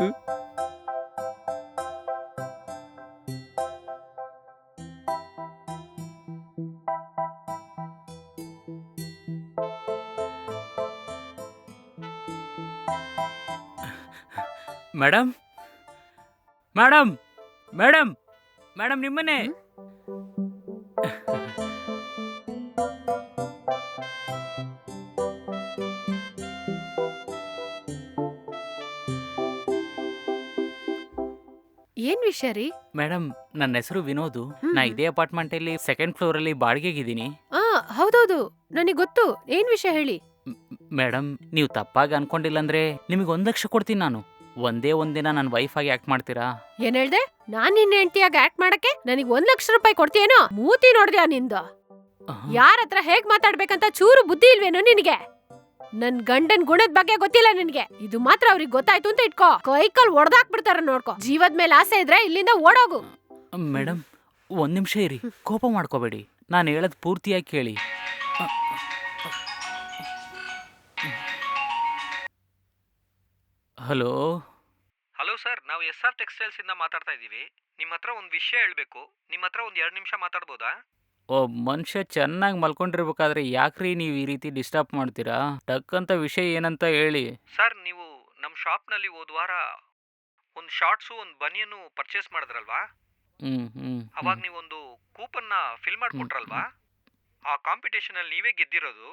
Madam madam madam madam ನಿಮ್ಮನೆ ಏನ್ ವಿಷಯ ರೀ? ಮೇಡಮ್ ನನ್ನ ಹೆಸರು ವಿನೋದು. ಹ್ಮ್. ನಾ ಇದೇ ಅಪಾರ್ಟ್ಮೆಂಟ್ ಅಲ್ಲಿ ಸೆಕೆಂಡ್ ಫ್ಲೋರ್ ಅಲ್ಲಿ ಬಾಡಿಗೆಗಿದ್ದೀನಿ. ಆ ಹೌದೌದು. ನನಗ್ ಗೊತ್ತು. ಏನ್ ವಿಷಯ ಹೇಳಿ? ಮೇಡಮ್ ನೀವು ತಪ್ಪಾಗಿ ಅನ್ಕೊಂಡಿಲ್ಲ ಅಂದ್ರೆ ನಿಮಗೆ ಒಂದ್ ಲಕ್ಷ ಕೊಡ್ತೀನಿ ನಾನು. ಒಂದೇ ಒಂದಿನ ನನ್ನ ವೈಫ್ ಆಗಿ ಆಕ್ಟ್ ಮಾಡ್ತೀರಾ? ಏನ್ ಹೇಳ್ದೆ? ನಾನ್ ನಿನ್ನ ಹೆಂಡತಿಯಾಗಿ ಆಕ್ಟ್ ಮಾಡಕ್ಕೆ ನನಗೆ ಒಂದ್ ಲಕ್ಷ ರೂಪಾಯಿ ಕೊಡ್ತೀಯೇನೋ? ಮೂತಿ ನೋಡ್ದ್ಯಾ ನಿಂದ? ಯಾರ ಹತ್ರ ಹೇಗ್ ಮಾತಾಡ್ಬೇಕಂತ ಚೂರು ಬುದ್ಧಿ ಇಲ್ವೇನೋ ನಿನಗೆ? ನನ್ ಗಂಡನ್ ಗುಣದ ಬಗ್ಗೆ ಗೊತ್ತಿಲ್ಲ ನಿನಗೆ. ಇದು ಮಾತ್ರ ಅವ್ರಿಗೆ ಗೊತ್ತಾಯ್ತು ಅಂತ ಇಟ್ಕೋ. ಕೈಕಲ್ ಒಡ್ದಾಕ್ ಬಿಡ್ತಾರ ನೋಡ್ಕೋ. ಜೀವದ ಮೇಲೆ ಆಸೆ ಇದ್ರೆ ಇಲ್ಲಿಂದ ಓಡೋಗು. ಮೇಡಮ್ ಒಂದ್ ನಿಮಿಷ ಇರಿ. ಕೋಪ ಮಾಡ್ಕೋಬೇಡಿ. ನಾನು ಹೇಳದ್ ಪೂರ್ತಿಯಾಗಿ ಕೇಳಿ. ಹಲೋ? ಹಲೋ ಸರ್ ನಾವು ಎಸ್ ಆರ್ ಟೆಕ್ಸ್ಟೈಲ್ಸ್ ಇಂದ ಮಾತಾಡ್ತಾ ಇದ್ದೀವಿ. ನಿಮ್ಮ ಹತ್ರ ಒಂದು ವಿಷಯ ಹೇಳಬೇಕು. ನಿಮ್ಮ ಹತ್ರ ಒಂದು ಎರಡು ನಿಮಿಷ ಮಾತಾಡ್ಬೋದಾ? ಒಬ್ಬ ಮನುಷ್ಯ ಚೆನ್ನಾಗಿ ಮಲ್ಕೊಂಡಿರ್ಬೇಕಾದ್ರೆ ಯಾಕ್ರಿ ನೀವು ಈ ರೀತಿ ಡಿಸ್ಟರ್ಬ್ ಮಾಡ್ತೀರಾ? ಟಕ್ಕಂತ ವಿಷಯ ಏನಂತ ಹೇಳಿ. ಸರ್ ನೀವು ನಮ್ಮ ಶಾಪ್ನಲ್ಲಿ ಹೋದ ವಾರ ಒಂದು ಶಾರ್ಟ್ಸು ಒಂದು ಬನಿಯನ್ನು ಪರ್ಚೇಸ್ ಮಾಡಿದ್ರಲ್ವಾ? ಹ್ಮ್ ಹ್ಮ್ ಅವಾಗ ನೀವೊಂದು ಕೂಪನ್ನ ಫಿಲ್ ಮಾಡಿಕೊಟ್ರಲ್ವಾ? ಆ ಕಾಂಪಿಟೇಷನ್ ಅಲ್ಲಿ ನೀವೇ ಗೆದ್ದಿರೋದು.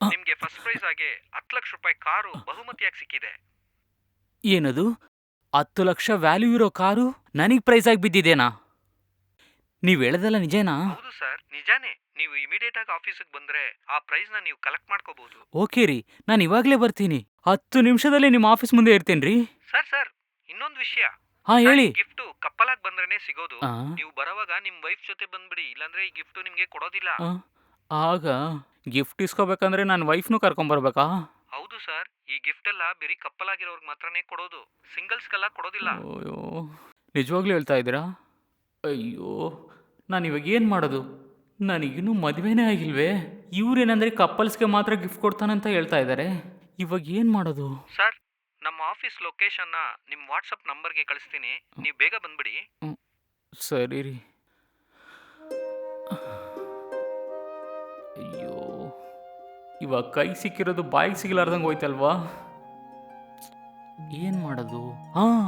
ನಿಮಗೆ ಫಸ್ಟ್ ಪ್ರೈಸ್ ಆಗಿ ಹತ್ತು ಲಕ್ಷ ರೂಪಾಯಿ ಕಾರು ಬಹುಮತಿಯಾಗಿ ಸಿಕ್ಕಿದೆ. ಏನದು? ಹತ್ತು ಲಕ್ಷ ವ್ಯಾಲ್ಯೂ ಇರೋ ಕಾರು ನನಗೆ ಪ್ರೈಸ್ ಆಗಿ ಬಿದ್ದಿದೇನಾ? ನೀವು ಹೇಳದಲ್ಲ ನಿಜೇನಾ? ಹೌದು ಸರ್. ನಿಜಾನೇ ನೀವು ಇಮಿಡಿಯೇಟ್ ಆಗಿ ಆಫೀಸಿಗೆ ಬಂದ್ರೆ ಆ ಪ್ರೈಸ್ನ ನೀವು ಕಲೆಕ್ಟ್ ಮಾಡ್ಕೋಬಹುದು ಓಕೆ ರೀ ನಾನು ಇವಾಗಲೇ ಬರ್ತೀನಿ. ಹತ್ತು ನಿಮಿಷದಲ್ಲಿ ನಿಮ್ಮ ಆಫೀಸ್ ಮುಂದೆ ಇರ್ತೇನೆ ರೀ. ಸರ್ ಸರ್ ಇನ್ನೊಂದು ವಿಷಯ. ಹಾ ಹೇಳಿ. ಗಿಫ್ಟ್ ಕಪ್ಪಲಾಗಿ ಬಂದ್ರೇನೆ ಸಿಗೋದು. ಆ, ನೀವು ಬರೋವಾಗ ನಿಮ್ ವೈಫ್ ಜೊತೆ ಬಂದ್ಬಿಡಿ ಇಲ್ಲಾಂದ್ರೆ ಈ ಗಿಫ್ಟ್ ನಿಮ್ಗೆ ಕೊಡೋದಿಲ್ಲ. ಆ, ಆಗ ಗಿಫ್ಟ್ ಇಸ್ಕೋಬೇಕಂದ್ರೆ ನಾನು ವೈಫ್ನು ಕರ್ಕೊಂಬರ್ಬೇಕಾ ಹೌದು ಸರ್ ಈ ಗಿಫ್ಟ್ ಎಲ್ಲ ಬರೀ ಕಪ್ಪಲ್ ಆಗಿರೋರ್ಗೆ ಮಾತ್ರನೇ ಕೊಡೋದು. ಸಿಂಗಲ್ಸ್ಗೆಲ್ಲ ಕೊಡೋದಿಲ್ಲ. ಅಯ್ಯೋ ನಿಜವಾಗ್ಲೂ ಹೇಳ್ತಾ ಇದ್ದೀರಾ? ಅಯ್ಯೋ ನಾನು ಇವಾಗ ಏನು ಮಾಡೋದು? ನನಗಿನ್ನೂ ಮದುವೆನೇ ಆಗಿಲ್ವೇ? ಇವ್ರೇನಂದ್ರೆ ಕಪಲ್ಸ್ಗೆ ಮಾತ್ರ ಗಿಫ್ಟ್ ಕೊಡ್ತಾನಂತ ಹೇಳ್ತಾ ಇದ್ದಾರೆ ಇವಾಗ ಏನು ಮಾಡೋದು? ಸರ್ ನಮ್ಮ ಆಫೀಸ್ ಲೊಕೇಶನ್ನ ನಿಮ್ಮ ವಾಟ್ಸಪ್ ನಂಬರ್ಗೆ ಕಳಿಸ್ತೀನಿ. ನೀವು ಬೇಗ ಬಂದ್ಬಿಡಿ. ಸರಿ ರೀ. ಅಯ್ಯೋ ಇವಾಗ ಕೈ ಸಿಕ್ಕಿರೋದು ಬಾಯಿಗೆ ಸಿಗಲಾರ್ದಂಗೆ ಹೋಯ್ತಲ್ವಾ? ಏನು ಮಾಡೋದು? ಹಾಂ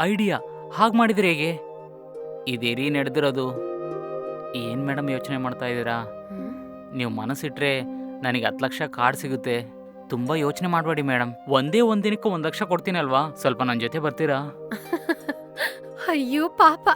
ಐಡಿಯಾ. ಹಾಗೆ ಮಾಡಿದ್ರೆ ಹೇಗೆ? ಇದೇ ರೀ ನಡೆದಿರೋದು? ಏನು ಮೇಡಮ್ ಯೋಚನೆ ಮಾಡ್ತಾ ಇದ್ದೀರಾ? ನೀವು ಮನಸ್ಸಿಟ್ರೆ ನನಗೆ ಹತ್ತು ಲಕ್ಷ ಕಾರ್ಡ್ ಸಿಗುತ್ತೆ. ತುಂಬ ಯೋಚನೆ ಮಾಡಬೇಡಿ ಮೇಡಮ್. ಒಂದೇ ಒಂದು ದಿನಕ್ಕೆ ಒಂದು ಲಕ್ಷ ಕೊಡ್ತೀನಲ್ವಾ ಸ್ವಲ್ಪ ನನ್ನ ಜೊತೆ ಬರ್ತೀರಾ? ಅಯ್ಯೋ ಪಾಪ.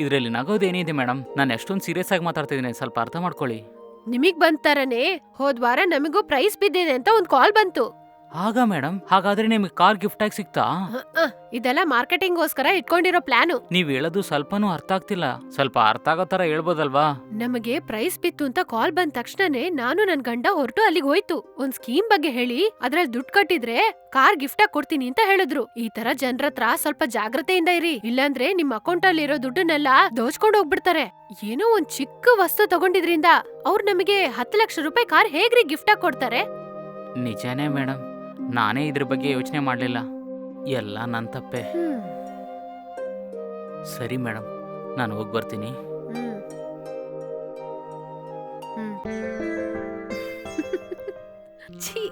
ಇದರಲ್ಲಿ ನಗೋದೇನಿದೆ ಮೇಡಮ್? ನಾನು ಎಷ್ಟೊಂದು ಸೀರಿಯಸ್ ಆಗಿ ಮಾತಾಡ್ತಿದ್ದೀನಿ. ಸ್ವಲ್ಪ ಅರ್ಥ ಮಾಡ್ಕೊಳ್ಳಿ. ನಿಮಗೆ ಬಂತಾರನೇ ಹೋದ್ವಾರ ನಮಗೂ ಪ್ರೈಸ್ ಬಿದ್ದಿದೆ ಅಂತ ಒಂದು ಕಾಲ್ ಬಂತು. ಆಗ ಮೇಡಮ್ ಹಾಗಾದ್ರೆ ನಿಮ್ಗೆ ಕಾರ್ ಗಿಫ್ಟ್ ಆಗಿ ಸಿಗ್ತಾ? ಅಹ್, ಅಹ್, ಇದೆಲ್ಲ ಮಾರ್ಕೆಟಿಂಗ್ಗೋಸ್ಕರ ಇಟ್ಕೊಂಡಿರೋ ಪ್ಲಾನು. ನೀವ್ ಹೇಳೋದು ಸ್ವಲ್ಪನೂ ಅರ್ಥ ಆಗ್ತಿಲ್ಲ. ಸ್ವಲ್ಪ ಅರ್ಥ ಆಗೋ ತರ ಹೇಳ್ಬೋದಲ್ವಾ? ನಮಗೆ ಪ್ರೈಸ್ ಬಿತ್ತು ಅಂತ ಕಾಲ್ ಬಂದ ತಕ್ಷಣನೇ ನಾನು ನನ್ ಗಂಡ ಹೊರಟು ಅಲ್ಲಿಗೆ ಹೋಯ್ತು. ಒಂದ್ ಸ್ಕೀಮ್ ಬಗ್ಗೆ ಹೇಳಿ ಅದ್ರಲ್ಲಿ ದುಡ್ಡು ಕಟ್ಟಿದ್ರೆ ಕಾರ್ ಗಿಫ್ಟ್ ಆಗಿ ಕೊಡ್ತೀನಿ ಅಂತ ಹೇಳಿದ್ರು. ಈ ತರ ಜನರ ಹತ್ರ ಸ್ವಲ್ಪ ಜಾಗ್ರತೆಯಿಂದ ಇರಿ. ಇಲ್ಲಾಂದ್ರೆ ನಿಮ್ ಅಕೌಂಟ್ ಅಲ್ಲಿ ಇರೋ ದುಡ್ಡನ್ನೆಲ್ಲ ದೋಚ್ಕೊಂಡು ಹೋಗ್ಬಿಡ್ತಾರೆ. ಏನೋ ಒಂದ್ ಚಿಕ್ಕ ವಸ್ತು ತಗೊಂಡಿದ್ರಿಂದ ಅವ್ರು ನಮಗೆ ಹತ್ತು ಲಕ್ಷ ರೂಪಾಯಿ ಕಾರ್ ಹೇಗ್ರಿ ಗಿಫ್ಟ್ ಆಗಿ ಕೊಡ್ತಾರೆ? ನಿಜಾನೇ ಮೇಡಮ್ ನಾನೇ ಇದ್ರ ಬಗ್ಗೆ ಯೋಚನೆ ಮಾಡಲಿಲ್ಲ. ಎಲ್ಲ ನನ್ನ ತಪ್ಪೆ. ಹ್ಮ್ ಸರಿ ಮೇಡಮ್ ನಾನು ಹೋಗಿ ಬರ್ತೀನಿ. ಹ್ಮ್. ಹ್ಮ್. ಛೀ.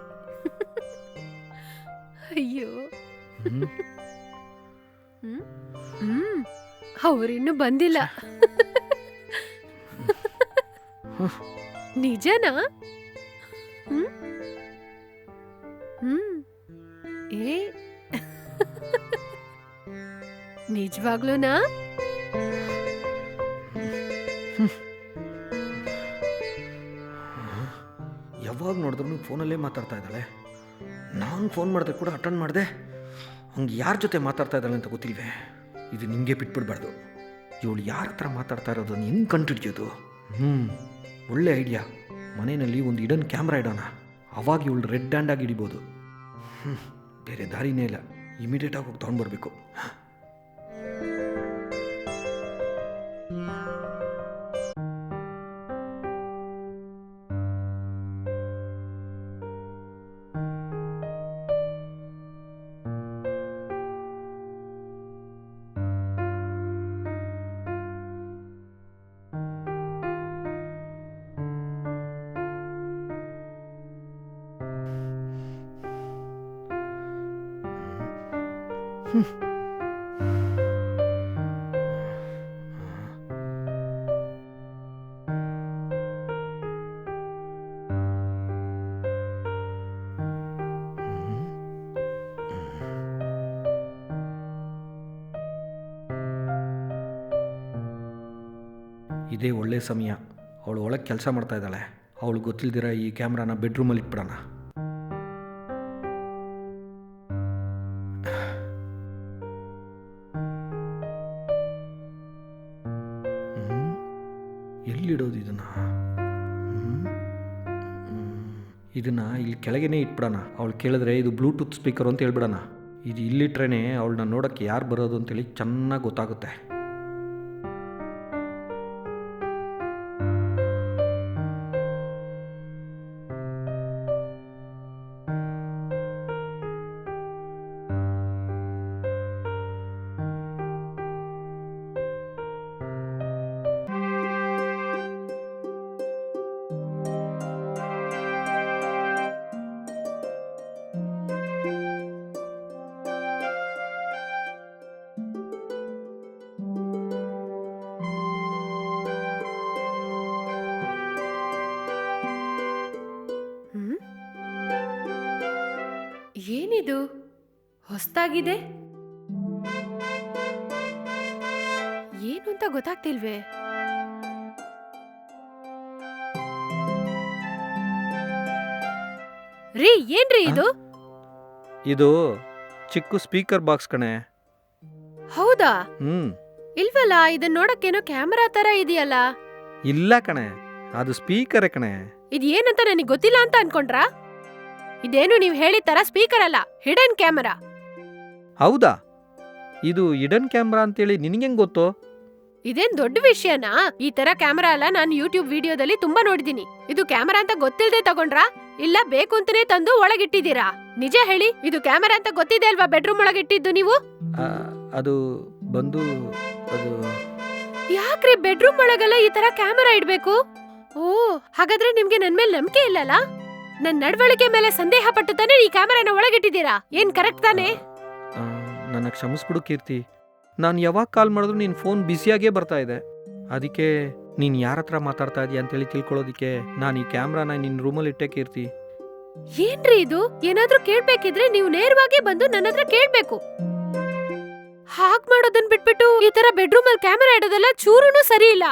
ಅಯ್ಯೋ. ಹ್ಮ್. ಹ್ಮ್. ಹ್ಮ್. ಅವರಿನ್ನು ಬಂದಿಲ್ಲ. ನಿಜನಾ? ಏ ನಿಜವಾಗ್ಲೂನಾ? ಯಾವಾಗ ನೋಡಿದ್ರು ಫೋನಲ್ಲೇ ಮಾತಾಡ್ತಾ ಇದ್ದಾಳೆ. ನಾನು ಫೋನ್ ಮಾಡಿದೆ ಕೂಡ ಅಟೆಂಡ್ ಮಾಡಿದೆ. ಹಂಗೆ ಯಾರ ಜೊತೆ ಮಾತಾಡ್ತಾ ಇದ್ದಾಳೆ ಅಂತ ಗೊತ್ತಿಲ್ವೇ? ಇದು ನಿಮಗೆ ಬಿಟ್ಬಿಡ್ಬಾರ್ದು. ಇವಳು ಯಾರ ಹತ್ರ ಮಾತಾಡ್ತಾ ಇರೋದನ್ನು ಹೆಂಗೆ ಕಂಡುಹಿಡಿಯೋದು? ಹ್ಞೂ ಒಳ್ಳೆ ಐಡಿಯಾ. ಮನೆಯಲ್ಲಿ ಒಂದು ಇಡನ್ ಕ್ಯಾಮ್ರಾ ಇಡೋಣ. ಅವಾಗ ಇವಳು ರೆಡ್ ಹ್ಯಾಂಡಾಗಿ ಹಿಡಿಬೋದು. ಹ್ಞೂ ಬೇರೆ ದಾರಿನೇ ಇಲ್ಲ. ಇಮಿಡಿಯೇಟಾಗಿ ಹೋಗಿ ತೊಗೊಂಡು ಇದೇ ಒಳ್ಳೆ ಸಮಯ. ಅವಳು ಒಳಗೆ ಕೆಲಸ ಮಾಡ್ತಾ ಇದ್ದಾಳೆ. ಅವಳು ಗೊತ್ತಿಲ್ದಿರ ಈ ಕ್ಯಾಮ್ರಾನ ಬೆಡ್ರೂಮಲ್ಲಿ ಇಟ್ಬಿಡೋಣ. ಎಲ್ಲಿಡೋದು ಇದನ್ನ. ಇದನ್ನ ಇಲ್ಲಿ ಕೆಳಗೇನೆ ಇಟ್ಬಿಡೋಣ. ಅವಳು ಕೇಳಿದ್ರೆ ಇದು ಬ್ಲೂಟೂತ್ ಸ್ಪೀಕರ್ ಅಂತ ಹೇಳ್ಬಿಡೋಣ. ಇದು ಇಲ್ಲಿಟ್ರೇ ಅವಳನ್ನ ನೋಡೋಕ್ಕೆ ಯಾರು ಬರೋದು ಅಂತೇಳಿ ಚೆನ್ನಾಗಿ ಗೊತ್ತಾಗುತ್ತೆ. ಏನಿದು? ಹೊಸ್ತಾಗಿದೆ? ಏನು ಅಂತ ಗೊತ್ತಾಗ್ತಿಲ್ವೇ? ರೀ ಏನ್ರಿ ಇದು? ಇದು ಚಿಕ್ಕ ಸ್ಪೀಕರ್ ಬಾಕ್ಸ್ ಕಣೆ. ಹೌದಾ? ಹ್ಮ್. ಇಲ್ವಲ್ಲ ಇದನ್ನ ನೋಡಕ್ಕೇನೋ ಕ್ಯಾಮರಾ ತರ ಇದೆಯಲ್ಲ? ಇಲ್ಲ ಕಣೆ ಅದು ಸ್ಪೀಕರ್ ಕಣೆ. ಇದು ಏನಂತ ನನಗೆ ಗೊತ್ತಿಲ್ಲ ಅಂತ ಅನ್ಕೊಂಡ್ರಾ? ಇದೇನು ನೀವು ಹೇಳಿದ ತರ ಸ್ಪೀಕರ್ ಅಲ್ಲ ಹಿಡನ್ ಕ್ಯಾಮರಾ ಹೌದಾ? ಇದು ಇಡನ್ ಕ್ಯಾಮ್ರಾ ಅಂತೇಳಿ ನಿನಗೆಂಗ್ ಗೊತ್ತು? ಇದೇನ್ ದೊಡ್ಡ ವಿಷಯನಾ? ಈ ತರ ಕ್ಯಾಮರಾ ಅಲ್ಲ ನಾನು ಯೂಟ್ಯೂಬ್ ವಿಡಿಯೋದಲ್ಲಿ ತುಂಬಾ ನೋಡಿದೀನಿ. ಇದು ಕ್ಯಾಮರಾ ಅಂತ ಗೊತ್ತಿಲ್ಲದೆ ತಗೊಂಡ್ರಾ? ಇಲ್ಲ ಬೇಕು ಅಂತಾನೆ ತಂದು ಒಳಗಿಟ್ಟಿದ್ದೀರಾ? ನಿಜ ಹೇಳಿ ಇದು ಕ್ಯಾಮರಾ ಅಂತ ಗೊತ್ತಿದೆ ಅಲ್ವಾ ಬೆಡ್ರೂಮ್ ಒಳಗಿಟ್ಟಿದ್ದು ನೀವು? ಆ, ಅದು ಬಂದು ಅದು ಯಾಕ್ರಿ ಬೆಡ್ರೂಮ್ ಒಳಗೆಲ್ಲ ಈ ತರ ಕ್ಯಾಮರಾ ಇಡ್ಬೇಕು? ಓ ಹಾಗಾದ್ರೆ ನಿಮ್ಗೆ ನನ್ ಮೇಲೆ ನಂಬಿಕೆ ಇಲ್ಲಲ್ಲ ನನ್ ನಡವಳಿಕೆ ಮೇಲೆ ಸಂದೇಹ ಪಟ್ಟು ತಾನೇ ಈ ಕ್ಯಾಮೆರಾನ ಒಳಗಿಟ್ಟಿದ್ದೀರಾ? ಏನ್ ಕರೆಕ್ಟ್ ತಾನೇ? ಆ, ನನ್ನ ಕ್ಷಮಿಸ್ಬಿಡು ಕೀರ್ತಿ. ನಾನು ಯಾವಾಗ ಕಾಲ್ ಮಾಡಿದ್ರು ನಿನ್ನ ಫೋನ್ ಬಿಸಿಯಾಗೇ ಬರ್ತಾ ಇದೆ. ಅದಕ್ಕೆ ನೀನು ಯಾರ ಹತ್ರ ಮಾತಾಡ್ತಾ ಇದೀಯ ಅಂತೇಳಿ ತಿಳ್ಕೊಳ್ಳೋದಕ್ಕೆ ನಾನು ಈ ಕ್ಯಾಮ್ರಾನ ನಿನ್ನ ರೂಮಲ್ಲಿ ಇಟ್ಟೆ ಕೀರ್ತಿ. ಏನ್ರಿ ಇದು? ಏನಾದ್ರೂ ಕೇಳ್ಬೇಕಿದ್ರೆ ನೀವು ನೇರವಾಗಿ ಬಂದು ನನ್ನ ಹತ್ರ ಕೇಳ್ಬೇಕು. ಹಾಗ್ ಮಾಡೋದನ್ ಬಿಟ್ಬಿಟ್ಟು ಈ ತರ ಬೆಡ್ರೂಮ್ ಅಲ್ಲಿ ಕ್ಯಾಮೆರಾ ಇಡೋದೆಲ್ಲ ಚೂರುನು ಸರಿ ಇಲ್ಲ.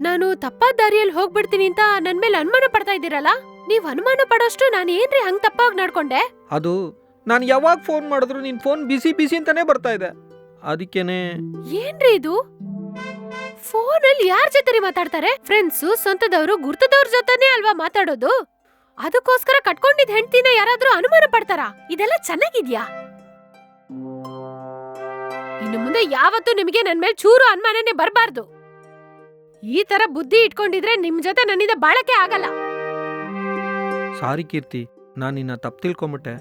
ನಾನು ತಪ್ಪಾದ ದಾರಿಯಲ್ಲಿ ಹೋಗ್ಬಿಡ್ತೀನಿ ಅಂತ ನನ್ ಮೇಲೆ ಅನುಮಾನ ಪಡ್ತಾ ಇದ್ದೀರಲ್ಲ? ನೀವ್ ಅನುಮಾನ ಪಡೋಷ್ಟು ನಾನು ಏನ್ರಿ ಹಂಗ್ ತಪ್ಪಾಗಿ ನಡ್ಕೊಂಡೆ? ಅದು ನಾನು ಯಾವಾಗ ಫೋನ್ ಮಾಡಿದ್ರು ನಿನ್ನ ಫೋನ್ ಬಿಸಿ ಬಿಸಿ ಅಂತಾನೆ ಬರ್ತಾ ಇದೆ. ಅದಕ್ಕೇನೆ ಏನ್ರಿ ಇದು? ಫೋನ್ ಅಲ್ಲಿ ಯಾರ ಜೊತೆ ಮಾತಾಡ್ತಾರೆ? ಫ್ರೆಂಡ್ಸ್ ಸ್ವಂತದವರು ಗುರ್ತದವ್ರ ಜೊತೆನೇ ಅಲ್ವಾ ಮಾತಾಡೋದು? ಅದಕ್ಕೋಸ್ಕರ ಕಟ್ಕೊಂಡಿದ್ ಹೆಂಡ್ತಿನ ಯಾರಾದ್ರೂ ಅನುಮಾನ ಪಡ್ತಾರಾ? ಇದೆಲ್ಲ ಚೆನ್ನಾಗಿದ್ಯಾ? ಇನ್ನು ಮುಂದೆ ಯಾವತ್ತೂ ನಿಮಗೆ ನನ್ ಮೇಲೆ ಚೂರು ಅನುಮಾನನೇ ಬರಬಾರ್ದು. ಈ ತರ ಬುದ್ಧಿ ಇಟ್ಕೊಂಡಿದ್ರೆ ನಿಮ್ ಜೊತೆ ನನ್ನಿಂದ ಬಾಳಕೆ ಆಗಲ್ಲ. ಸಾರಿ ಕೀರ್ತಿ ನಾನು ನಿನ್ನ ತಪ್ಪು ತಿಳ್ಕೊಂಬಿಟ್ಟೆ.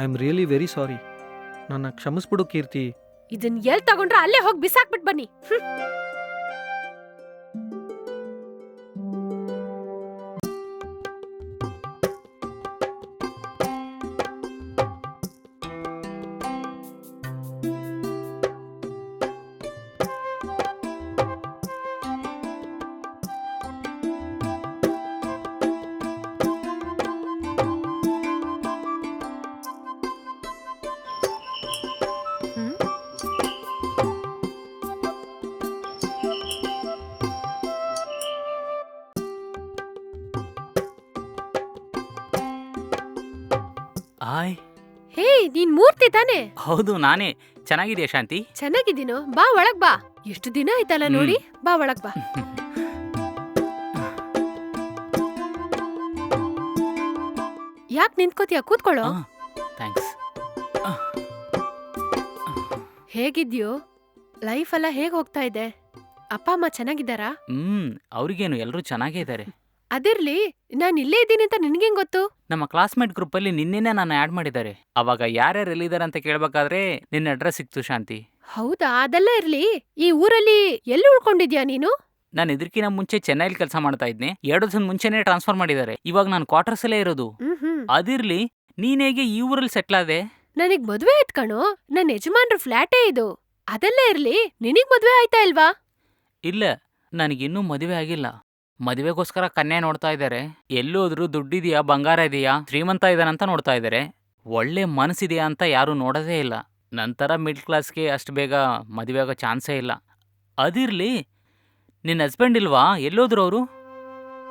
I am really very sorry ನನ್ನ ಕ್ಷಮಿಸ್ಬಿಡು ಕೀರ್ತಿ ಇದನ್ ಎಲ್ಲಿ ತಗೊಂಡ್ರೆ ಅಲ್ಲೇ ಹೋಗಿ ಬಿಸಾಕ್ಬಿಟ್ ಬನ್ನಿ. ಆಯ್. ಹೇ ನೀನ್ ಮೂರ್ತಿ ತಾನೇ? ಹೌದು ನಾನೇ. ಚೆನ್ನಾಗಿದೆಯಾ ಶಾಂತಿ? ಚೆನ್ನಾಗಿದ್ದೀನೋ. ಬಾ ಒಳಗ್ ಬಾ. ಎಷ್ಟು ದಿನ ಆಯ್ತಲ್ಲ ನೋಡಿ. ಬಾ ಒಳಗ್ ಬಾ. ಯಾಕ್ ನಿಂತ್ಕೋತೀಯ? ಕೂತ್ಕೊಳ್ಳೋ. ಥ್ಯಾಂಕ್ಸ್. ಹೇಗಿದ್ಯೋ? ಲೈಫ್ ಎಲ್ಲ ಹೇಗ್ ಹೋಗ್ತಾ ಇದೆ? ಅಪ್ಪ ಅಮ್ಮ ಚೆನ್ನಾಗಿದ್ದಾರಾ? ಹ್ಮ್ ಅವ್ರಿಗೇನು ಎಲ್ಲರೂ ಚೆನ್ನಾಗೇ ಇದ್ದಾರೆ ಅದಿರ್ಲಿ ನಾನು ಇಲ್ಲೇ ಇದ್ದೀನಿ ಅಂತ ನಿನ್ಗೇನ್ ಗೊತ್ತು? ನಮ್ಮ ಕ್ಲಾಸ್ಮೇಟ್ ಗ್ರೂಪಲ್ಲಿ ನಿನ್ನೆನೇ ನಾನು ಆ್ಯಡ್ ಮಾಡಿದ್ದಾರೆ. ಅವಾಗ ಯಾರ್ಯಾರು ಎಲ್ಲಿದ್ದಾರೆ ಅಂತ ಕೇಳಬೇಕಾದ್ರೆ ನಿನ್ನ ಅಡ್ರೆಸ್ ಸಿಕ್ತು ಶಾಂತಿ. ಹೌದಾ? ಅದೆಲ್ಲ ಇರ್ಲಿ. ಈ ಊರಲ್ಲಿ ಎಲ್ಲಿ ಉಳ್ಕೊಂಡಿದ್ಯಾ ನೀನು? ನಾನು ಇದಕ್ಕಿಂತ ಮುಂಚೆ ಚೆನ್ನೈಲಿ ಕೆಲಸ ಮಾಡ್ತಾ ಇದ್ನೆ. ಎರಡು ದಿನ ಮುಂಚೆನೇ ಟ್ರಾನ್ಸ್ಫರ್ ಮಾಡಿದ್ದಾರೆ. ಇವಾಗ ನಾನು ಕ್ವಾರ್ಟರ್ಸಲ್ಲೇ ಇರೋದು. ಹ್ಮ್ ಅದಿರ್ಲಿ ನೀನ್ ಹೇಗೆ ಈ ಊರಲ್ಲಿ ಸೆಟ್ಲ್ ಆದೆ? ನನಗ್ ಮದ್ವೆ ಆಯ್ತ್ ಕಣೋ. ನನ್ ಯಜಮಾನ್ರ ಫ್ಲಾಟೇ ಇದು. ಅದೆಲ್ಲ ಇರ್ಲಿ. ನಿನಗ್ ಮದ್ವೆ ಆಯ್ತಾ ಇಲ್ವಾ? ಇಲ್ಲ ನನಗಿನ್ನೂ ಮದುವೆ ಆಗಿಲ್ಲ. ಮದುವೆಗೋಸ್ಕರ ಕನ್ಯೆ ನೋಡ್ತಾ ಇದ್ದಾರೆ. ಎಲ್ಲೋದ್ರೂ ದುಡ್ಡಿದೆಯಾ ಬಂಗಾರ ಇದೆಯಾ ಶ್ರೀಮಂತ ಇದ್ದಾನಂತ ನೋಡ್ತಾ ಇದ್ದಾರೆ. ಒಳ್ಳೆ ಮನಸ್ಸಿದೆಯಾ ಅಂತ ಯಾರು ನೋಡೋದೇ ಇಲ್ಲ. ನಂತರ ಮಿಡ್ಲ್ ಕ್ಲಾಸ್ಗೆ ಅಷ್ಟು ಬೇಗ ಮದುವೆ ಆಗೋ ಚಾನ್ಸೇ ಇಲ್ಲ. ಅದಿರ್ಲಿ ನಿನ್ನ ಹಸ್ಬೆಂಡ್ ಇಲ್ವಾ? ಎಲ್ಲೋದ್ರು ಅವರು?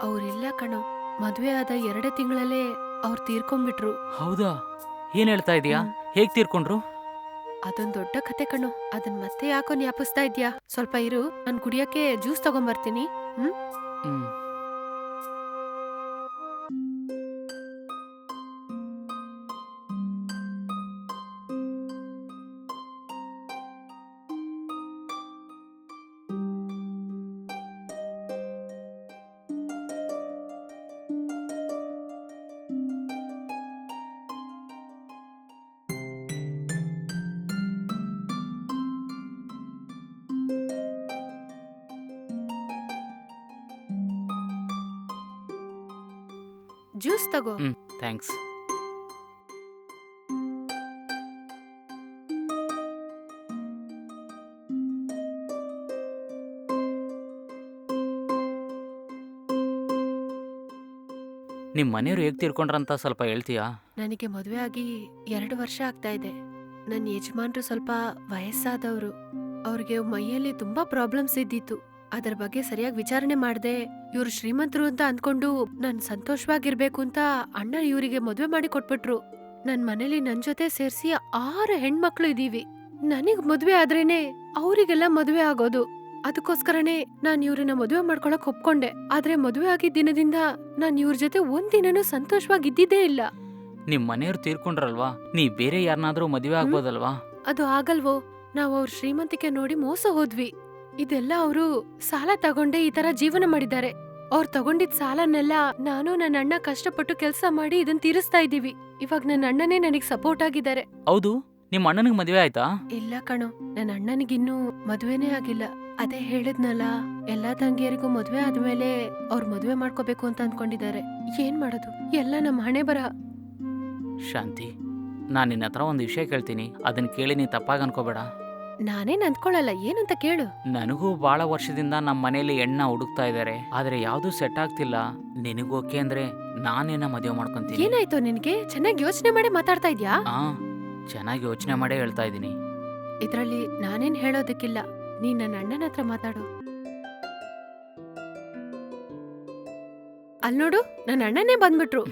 ಅವ್ರಿಲ್ಲ ಕಣೋ. ಮದುವೆ ಆದ ಎರಡೇ ತಿಂಗಳಲ್ಲೇ ಅವ್ರು ತೀರ್ಕೊಂಡ್ಬಿಟ್ರು. ಹೌದಾ? ಏನ್ ಹೇಳ್ತಾ ಇದೀಯಾ? ಹ್ಮ್. ಹೇಗ್ ತೀರ್ಕೊಂಡ್ರು? ಅದೊಂದ್ ದೊಡ್ಡ ಕತೆ ಕಣೋ. ಅದನ್ ಮತ್ತೆ ಯಾಕೋ ಜ್ಞಾಪಿಸ್ತಾ ಇದ್ಯಾ? ಸ್ವಲ್ಪ ಇರು ನಾನು ಕುಡಿಯಕ್ಕೆ ಜ್ಯೂಸ್ ತಗೊಂಬರ್ತೀನಿ. ಹ್ಮ್? Mm. ಜ್ಯೂಸ್ ತಗೋ. ಹ್ಮ್ ಥ್ಯಾಂಕ್ಸ್ ನಿಮ್ಮ ಮನೆಯವ್ರು ಹೇಗ್ ತೀರ್ಕೊಂಡ್ರಂತ ಸ್ವಲ್ಪ ಹೇಳ್ತೀಯಾ? ನನಗೆ ಮದುವೆ ಆಗಿ ಎರಡು ವರ್ಷ ಆಗ್ತಾ ಇದೆ. ನನ್ನ ಯಜಮಾನ್ರು ಸ್ವಲ್ಪ ವಯಸ್ಸಾದವರು. ಅವ್ರಿಗೆ ಮೈಯಲ್ಲಿ ತುಂಬಾ ಪ್ರಾಬ್ಲಮ್ಸ್ ಇದ್ದಿತ್ತು. ಅದರ ಬಗ್ಗೆ ಸರಿಯಾಗಿ ವಿಚಾರಣೆ ಮಾಡ್ದೆ ಇವ್ರು ಶ್ರೀಮಂತರು ಅಂತ ಅನ್ಕೊಂಡು ನಾನ್ ಸಂತೋಷವಾಗಿರ್ಬೇಕು ಅಂತ ಅಣ್ಣ ಇವರಿಗೆ ಮದುವೆ ಮಾಡಿ ಕೊಟ್ಬಿಟ್ರು. ನನ್ ಮನೇಲಿ ನನ್ ಜೊತೆ ಸೇರ್ಸಿ ಆರು ಹೆಣ್ಮಕ್ಳು ಇದೀವಿ. ನನಗ್ ಮದ್ವೆ ಆದ್ರೇನೆ ಅವರಿಗೆಲ್ಲ ಮದ್ವೆ ಆಗೋದು. ಅದಕ್ಕೋಸ್ಕರನೇ ನಾನ್ ಇವ್ರನ್ನ ಮದುವೆ ಮಾಡ್ಕೊಳಕ್ ಒಪ್ಕೊಂಡೆ. ಆದ್ರೆ ಮದುವೆ ಆಗಿದ್ದ ದಿನದಿಂದ ನಾನ್ ಇವ್ರ ಜೊತೆ ಒಂದಿನನೂ ಸಂತೋಷವಾಗಿದ್ದಿದ್ದೇ ಇಲ್ಲ. ನಿಮ್ಮ ಮನೆಯವ್ರು ತೀರ್ಕೊಂಡ್ರಲ್ವಾ? ನೀ ಬೇರೆ ಯಾರನ್ನಾದ್ರೂ ಮದುವೆ ಆಗ್ಬೋದಲ್ವಾ? ಅದು ಆಗಲ್ವೋ? ನಾವು ಅವ್ರ ಶ್ರೀಮಂತಿಕೆ ನೋಡಿ ಮೋಸ ಹೋದ್ವಿ. ಇದೆಲ್ಲ ಅವರು ಸಾಲ ತಗೊಂಡೇ ಈ ತರ ಜೀವನ ಮಾಡಿದ್ದಾರೆ. ಅವ್ರು ತಗೊಂಡಿದ್ ಸಾಲನೆಲ್ಲ ನಾನು ನನ್ನ ಅಣ್ಣ ಕಷ್ಟಪಟ್ಟು ಕೆಲಸ ಮಾಡಿ ಇದನ್ ತೀರಿಸ್ತಾ ಇದೀವಿ ಇವಾಗ ನನ್ನ ಅಣ್ಣನೇ ನನಗ್ ಸಪೋರ್ಟ್ ಆಗಿದ್ದಾರೆ. ಹೌದು ನಿಮ್ಮ ಅಣ್ಣನಿಗೆ ಮದುವೆ ಆಯ್ತಾ? ಇಲ್ಲ ಕಣೋ ನನ್ನ ಅಣ್ಣನಿಗಿನ್ನೂ ಮದ್ವೆನೇ ಆಗಿಲ್ಲ. ಅದೇ ಹೇಳಿದ್ನಲ್ಲ ಎಲ್ಲಾ ತಂಗಿಯರಿಗೂ ಮದುವೆ ಆದ್ಮೇಲೆ ಅವ್ರು ಮದುವೆ ಮಾಡ್ಕೋಬೇಕು ಅಂತ ಅನ್ಕೊಂಡಿದ್ದಾರೆ. ಏನ್ ಮಾಡೋದು? ಎಲ್ಲ ನಮ್ಮ ಹಣೆ ಬರ. ಶಾಂತಿ ನಾನು ನಿನ್ನ ಹತ್ರ ಒಂದು ವಿಷಯ ಕೇಳ್ತೀನಿ. ಅದನ್ನ ಕೇಳಿ ನೀ ತಪ್ಪಾಗಿ ಅನ್ಕೋಬೇಡ. ನಾನೇನ್ ನಂದ್ಕೊಳ್ಳಲ್ಲ ಏನಂತ ಕೇಳು. ನನಗೂ ಬಹಳ ವರ್ಷದಿಂದ ನಮ್ಮ ಮನೇಲಿ ಎಣ್ಣ ಹುಡುಕ್ತಾ ಇದ್ದಾರೆ ಆದ್ರೆ ಯಾವ್ದು ಸೆಟ್ ಆಗ್ತಿಲ್ಲ. ನಿನಗೋಕೆ ಅಂದ್ರೆ ನಾನೇನ ಮದುವೆ ಮಾಡ್ಕೊಂತೀನಿ. ಏನಾಯ್ತು ನಿನ್ಗೆ? ಚೆನ್ನಾಗಿ ಯೋಚನೆ ಮಾಡಿ ಮಾತಾಡ್ತಾ ಇದ್ಯಾ? ಚೆನ್ನಾಗಿ ಯೋಚನೆ ಮಾಡೇ ಹೇಳ್ತಾ ಇದ್ದೀನಿ. ಇದ್ರಲ್ಲಿ ನಾನೇನ್ ಹೇಳೋದಕ್ಕಿಲ್ಲ. ನೀನ್ ನನ್ನ ಅಣ್ಣನ ಹತ್ರ ಮಾತಾಡು. ಅಲ್ ನೋಡು ನನ್ನ ಅಣ್ಣನೇ ಬಂದ್ಬಿಟ್ರು.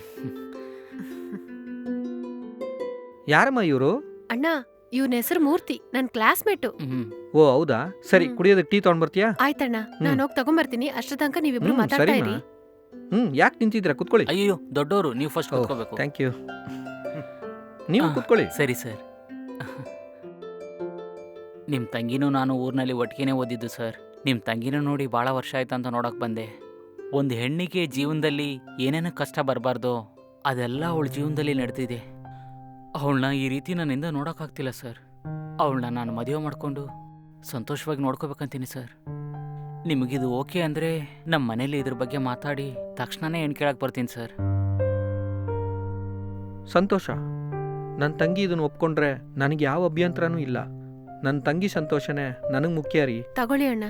ಯಾರಮ್ಮ ಇವರು? ಅಣ್ಣ ಇವನ ಹೆಸರು ಮೂರ್ತಿ ನನ್ ಕ್ಲಾಸ್ಮೇಟು. ಹ್ಮ್. ಓ ಹೌದಾ? ಸರಿ ಹ್ಮ್. ಕುಡಿಯೋದಕ್ಕೆ ಟೀ ತಗೊಂಡ್ಬರ್ತೀಯಾ? ಆಯ್ತಣ್ಣ ನಾನು ಹೋಗಿ ತಗೊಂಬರ್ತೀನಿ ಅಷ್ಟ ತನಕ ನೀವಿಬ್ರು ಹ್ಮ್, ಮಾತಾಡ್ತಾ. ಇರಿ. ಹ್ಮ್ ಯಾಕೆ ನಿಂತಿದ್ದೀರಾ? ಕುತ್ಕೊಳ್ಳಿ. ಅಯ್ಯೋ ದೊಡ್ಡವರು ನೀವು ಫಸ್ಟ್ ಓ, ಕೂತ್ಕೋಬೇಕು. ಥ್ಯಾಂಕ್ ಯು ನೀವು ಆ. ಕುತ್ಕೊಳ್ಳಿ. ಸರಿ ಸರ್. ನಿಮ್ಮ ತಂಗಿನೂ ನಾನು ಊರಿನಲ್ಲಿ ಒಟ್ಟಿಗೆನೇ ಓದಿದ್ದು ಸರ್. ನಿಮ್ಮ ತಂಗಿನೂ ನೋಡಿ ಭಾಳ ವರ್ಷ ಆಯ್ತು ಅಂತ ನೋಡಕ್ ಬಂದೆ. ಒಂದು ಹೆಣ್ಣಿಗೆ ಜೀವನದಲ್ಲಿ ಏನೇನು ಕಷ್ಟ ಬರಬಾರ್ದು ಅದೆಲ್ಲ ಅವಳ ಜೀವನದಲ್ಲಿ ನಡೆದಿದೆ. ಅವಳನ್ನ ಈ ರೀತಿ ನನ್ನಿಂದ ನೋಡೋಕ್ಕಾಗ್ತಿಲ್ಲ ಸರ್. ಅವಳನ್ನ ನಾನು ಮದುವೆ ಮಾಡಿಕೊಂಡು ಸಂತೋಷವಾಗಿ ನೋಡ್ಕೋಬೇಕಂತೀನಿ ಸರ್. ನಿಮಗಿದು ಓಕೆ ಅಂದರೆ ನಮ್ಮ ಮನೇಲಿ ಇದ್ರ ಬಗ್ಗೆ ಮಾತಾಡಿ ತಕ್ಷಣನೇ ಏನು ಕೇಳಕ್ಕೆ ಬರ್ತೀನಿ ಸರ್. ಸಂತೋಷ. ನನ್ನ ತಂಗಿ ಇದನ್ನು ಒಪ್ಕೊಂಡ್ರೆ ನನಗೆ ಯಾವ ಅಭ್ಯಂತರನೂ ಇಲ್ಲ. ನನ್ನ ತಂಗಿ ಸಂತೋಷನೇ ನನಗೆ ಮುಖ್ಯ ರೀ. ತಗೊಳ್ಳಿ ಅಣ್ಣ.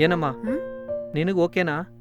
ಏನಮ್ಮ? ಹ್ಮ್? ನಿನಗೆ ಓಕೆನಾ?